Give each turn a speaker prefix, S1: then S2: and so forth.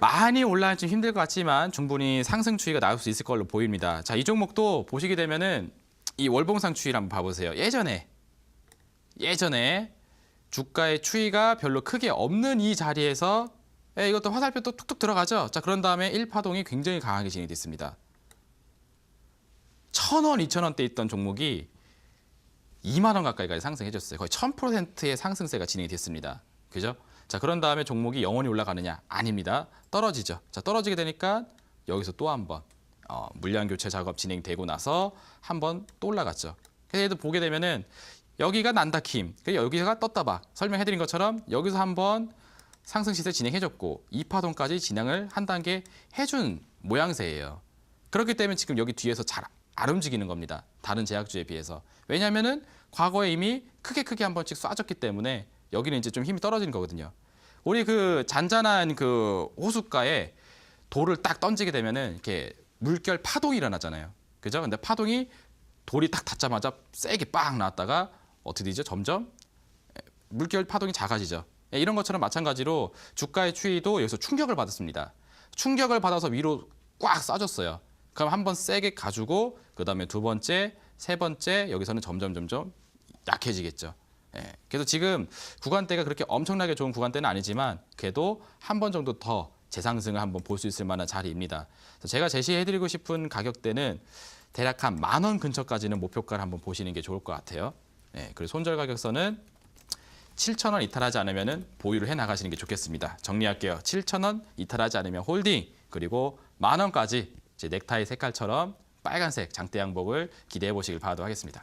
S1: 많이 올라가는 좀 힘들 것 같지만 충분히 상승 추이가 나올 수 있을 걸로 보입니다. 자, 이 종목도 보시게 되면은 이 월봉상 추이를 한번 봐보세요. 예전에 예전에 주가의 추이가 별로 크게 없는 이 자리에서 예, 이것도 화살표 또 툭툭 들어가죠. 자, 그런 다음에 1파동이 굉장히 강하게 진행이 됐습니다. 천 원, 이천 원대 있던 종목이 2만 원 가까이까지 상승해줬어요. 거의 1000%의 상승세가 진행이 됐습니다. 그죠? 자, 그런 다음에 종목이 영원히 올라가느냐? 아닙니다. 떨어지죠. 자, 떨어지게 되니까 여기서 또 한번 어, 물량 교체 작업 진행되고 나서 한번 또 올라갔죠. 그래서 얘도 보게 되면은 여기가 난다킴, 여기가 떴다박 설명해드린 것처럼 여기서 한번 상승 시세 진행해줬고 2파동까지 진행을 한 단계 해준 모양새예요. 그렇기 때문에 지금 여기 뒤에서 잘 안 움직이는 겁니다. 다른 제약주에 비해서. 왜냐하면은 과거에 이미 크게 크게 한 번씩 쏴줬기 때문에 여기는 이제 좀 힘이 떨어지는 거거든요. 우리 그 잔잔한 그 호숫가에 돌을 딱 던지게 되면은 이렇게 물결 파동이 일어나잖아요. 그죠? 근데 파동이 돌이 딱 닿자마자 세게 빵 나왔다가 어떻게 되죠? 점점 물결 파동이 작아지죠. 예, 이런 것처럼 마찬가지로 주가의 추이도 여기서 충격을 받았습니다. 충격을 받아서 위로 꽉 쏴줬어요. 그럼 한 번 세게 가지고 그다음에 두 번째, 세 번째 여기서는 점점 점점 약해지겠죠. 예, 그래서 지금 구간대가 그렇게 엄청나게 좋은 구간대는 아니지만 그래도 한 번 정도 더 재상승을 한번 볼 수 있을 만한 자리입니다. 그래서 제가 제시해드리고 싶은 가격대는 대략 한 만 원 근처까지는 목표가를 한번 보시는 게 좋을 것 같아요. 예, 그리고 손절 가격선은 7천 원 이탈하지 않으면 보유를 해 나가시는 게 좋겠습니다. 정리할게요. 7천 원 이탈하지 않으면 홀딩 그리고 만 원까지 제 넥타이 색깔처럼 빨간색 장대 양복을 기대해 보시길 바라도 하겠습니다.